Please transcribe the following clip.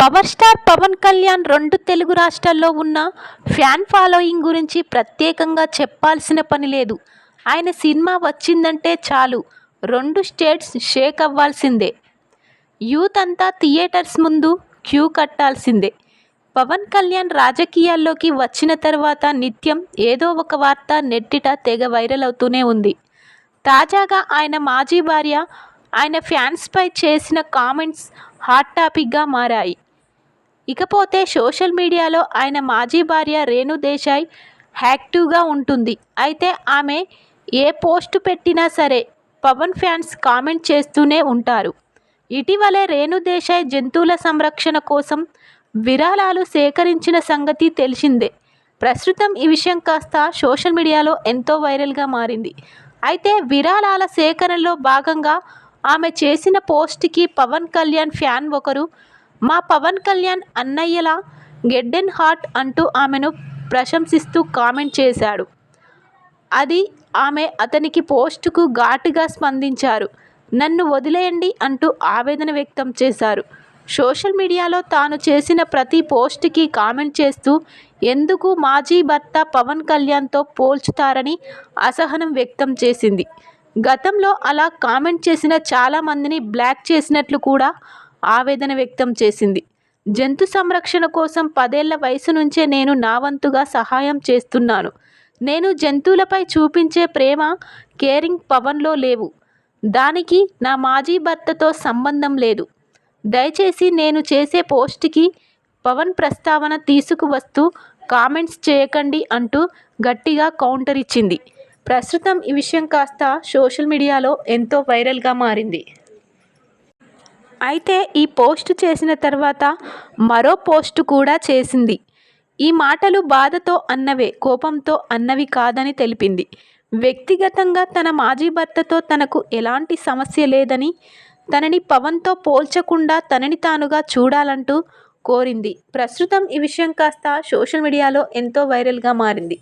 Power star Pawan Kalyan రెండు తెలుగు రాష్ట్రాల్లో ఉన్న ఫ్యాన్ ఫాలోయింగ్ గురించి ప్రత్యేకంగా చెప్పాల్సిన పని లేదు. ఆయన సినిమా వచ్చిందంటే చాలు. రెండు స్టేట్స్ షేక్ అవ్వాల్సిందే. యూత్ అంతా థియేటర్స్ ముందు క్యూ కట్టాల్సిందే. పవన్ కళ్యాణ్ రాజకీయాల్లోకి వచ్చిన తర్వాత నిత్యం ఏదో ఒక వార్త నెట్టిట తెగ వైరల్ అవుతూనే ఉంది. తాజాగా ఆయన మాజీ భార్య ఆయన ఫ్యాన్స్పై చేసిన కామెంట్స్ హాట్ టాపిక్గా మారాయి. ఇకపోతే సోషల్ మీడియాలో ఆయన మాజీ భార్య రేణు దేశాయ్ యాక్టివ్గా ఉంటుంది. అయితే ఆమె ఏ పోస్ట్ పెట్టినా సరే పవన్ ఫ్యాన్స్ కామెంట్ చేస్తూనే ఉంటారు. ఇటీవలే రేణు దేశాయ్ జంతువుల సంరక్షణ కోసం విరాళాలు సేకరించిన సంగతి తెలిసిందే. ప్రస్తుతం ఈ విషయం కాస్త సోషల్ మీడియాలో ఎంతో వైరల్గా మారింది. అయితే విరాళాల సేకరణలో భాగంగా ఆమె చేసిన పోస్ట్కి పవన్ కళ్యాణ్ ఫ్యాన్ ఒకరు మా పవన్ కళ్యాణ్ అన్నయ్యలా గెడ్డెన్ హార్ట్ అంటూ ఆమెను ప్రశంసిస్తూ కామెంట్ చేశాడు. అది ఆమె అతనికి పోస్టుకు ఘాటుగా స్పందించారు. నన్ను వదిలేయండి అంటూ ఆవేదన వ్యక్తం చేశారు. సోషల్ మీడియాలో తాను చేసిన ప్రతి పోస్ట్కి కామెంట్ చేస్తూ ఎందుకు మాజీ భర్త పవన్ కళ్యాణ్తో పోల్చుతారని అసహనం వ్యక్తం చేసింది. గతంలో అలా కామెంట్ చేసిన చాలామందిని బ్లాక్ చేసినట్లు కూడా ఆవేదన వ్యక్తం చేసింది. జంతు సంరక్షణ కోసం పదేళ్ళ వయసు నుంచే నేను నా వంతుగా సహాయం చేస్తున్నాను. నేను జంతువులపై చూపించే ప్రేమ కేరింగ్ పవన్లో లేవు. దానికి నా మాజీ భర్తతో సంబంధం లేదు. దయచేసి నేను చేసే పోస్ట్కి పవన్ ప్రస్తావన తీసుకువస్తూ కామెంట్స్ చేయకండి అంటూ గట్టిగా కౌంటర్ ఇచ్చింది. ప్రస్తుతం ఈ విషయం కాస్త సోషల్ మీడియాలో ఎంతో వైరల్గా మారింది. అయితే ఈ పోస్ట్ చేసిన తర్వాత మరో పోస్ట్ కూడా చేసింది. ఈ మాటలు బాధతో అన్నవే కోపంతో అన్నవి కాదని తెలిపింది. వ్యక్తిగతంగా తన మాజీ భర్తతో తనకు ఎలాంటి సమస్య లేదని తనని పవన్తో పోల్చకుండా తనని తానుగా చూడాలంటూ కోరింది. ప్రస్తుతం ఈ విషయం కాస్త సోషల్ మీడియాలో ఎంతో వైరల్గా మారింది.